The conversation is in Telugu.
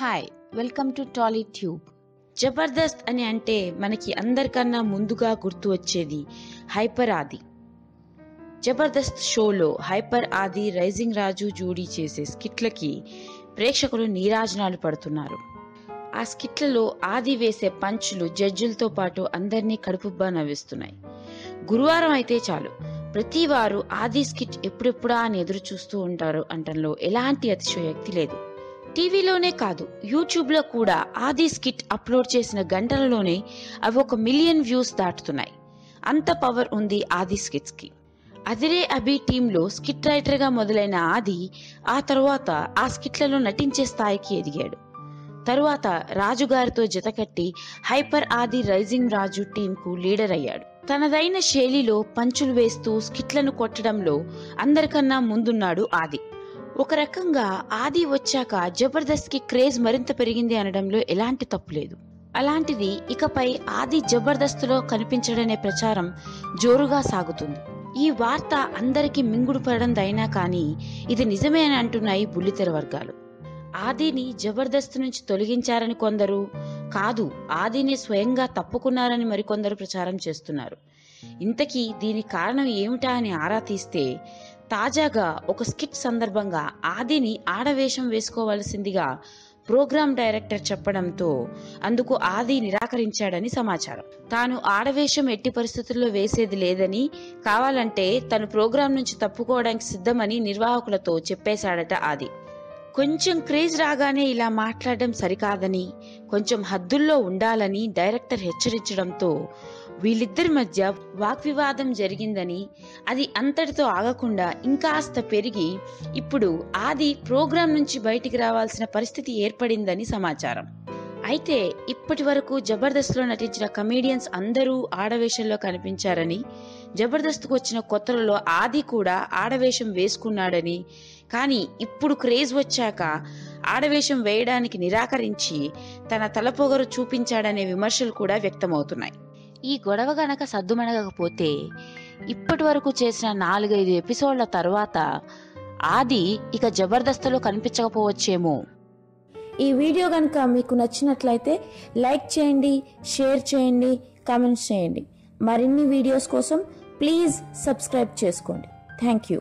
Hi welcome to Tolly Tube. Jabardasth అని అంటే మనకి అందరికన్నా ముందుగా గుర్తు వచ్చేది హైపర్ ఆది. జబర్దస్త్ షోలో హైపర్ ఆది రైజింగ్ రాజు జోడీ చేసే స్కిట్లకి ప్రేక్షకులు నీరాజనాలు పడుతున్నారు. ఆ స్కిట్లలో ఆది వేసే పంచులు జడ్జులతో పాటు అందరినీ కడుపుబ్బా నవ్విస్తున్నాయి. గురువారం అయితే చాలు. ప్రతి వారు ఆది స్కిట్ ఎప్పుడెప్పుడా అని ఎదురు చూస్తూ ఉంటారు అంటంలో ఎలాంటి అతిశయోక్తి లేదు. టీవీలోనే కాదు యూట్యూబ్లో కూడా ఆది స్కిట్ అప్లోడ్ చేసిన గంటలలోనే అవి ఒక మిలియన్ వ్యూస్ దాటుతున్నాయి. అంత పవర్ ఉంది ఆది స్కిట్స్కి. అదిరే అభి టీంలో స్కిట్ రైటర్గా మొదలైన ఆది ఆ తరువాత ఆ స్కిట్లలో నటించే స్థాయికి ఎదిగాడు. తరువాత రాజుగారితో జతకట్టి హైపర్ ఆది రైజింగ్ రాజు టీంకు లీడర్ అయ్యాడు. తనదైన శైలిలో పంచులు వేస్తూ స్కిట్లను కొట్టడంలో అందరికన్నా ముందున్నాడు ఆది. ఒక రకంగా ఆది వచ్చాక జబర్దస్త్కి క్రేజ్ మరింత పెరిగింది అనడంలో ఎలాంటి తప్పు లేదు. అలాంటిది ఇకపై ఆది జబర్దస్త్లో కనిపించడనే ప్రచారం జోరుగా సాగుతుంది. ఈ వార్త అందరికీ మింగుడు పడడందైనా కానీ ఇది నిజమే అని అంటున్నాయి బుల్లితెర వర్గాలు. ఆదిని జబర్దస్త్ నుంచి తొలగించారని కొందరు కాదు ఆదిని స్వయంగా తప్పుకున్నారని మరికొందరు ప్రచారం చేస్తున్నారు. ఇంతకీ దీని కారణం ఏమిటా అని ఆరా తీస్తే తాజాగా ఒక స్కిట్ సందర్భంగా ఆదిని ఆడవేషం వేసుకోవాల్సిందిగా ప్రోగ్రామ్ డైరెక్టర్ చెప్పడంతో అందుకు ఆది నిరాకరించాడని సమాచారం. తాను ఆడవేషం ఎట్టి పరిస్థితుల్లో వేసేది లేదని కావాలంటే తను ప్రోగ్రాం నుంచి తప్పుకోవడానికి సిద్ధమని నిర్వాహకులతో చెప్పేశాడట ఆది. కొంచెం క్రేజ్ రాగానే ఇలా మాట్లాడడం సరికాదని కొంచెం హద్దుల్లో ఉండాలని డైరెక్టర్ హెచ్చరించడంతో వీళ్ళిద్దరి మధ్య వాగ్వివాదం జరిగిందని అది అంతటితో ఆగకుండా ఇంకాస్త పెరిగి ఇప్పుడు ఆది ప్రోగ్రాం నుంచి బయటికి రావాల్సిన పరిస్థితి ఏర్పడిందని సమాచారం. అయితే ఇప్పటి వరకు జబర్దస్త్లో నటించిన కమేడియన్స్ అందరూ ఆడవేషంలో కనిపించారని జబర్దస్త్కు వచ్చిన కొత్తలలో ఆది కూడా ఆడవేషం వేసుకున్నాడని కానీ ఇప్పుడు క్రేజ్ వచ్చాక ఆడవేషం వేయడానికి నిరాకరించి తన తలపొగరు చూపించాడనే విమర్శలు కూడా వ్యక్తమవుతున్నాయి. ఈ గొడవ గనక సద్దుమణగకపోతే ఇప్పటి వరకు చేసిన నాలుగైదు ఎపిసోడ్ల తర్వాత ఆది ఇక జబర్దస్త్లో కనిపించకపోవచ్చేమో. ఈ వీడియో కనుక మీకు నచ్చినట్లయితే లైక్ చేయండి షేర్ చేయండి కామెంట్స్ చేయండి. మరిన్ని వీడియోస్ కోసం ప్లీజ్ సబ్స్క్రైబ్ చేసుకోండి. Thank you.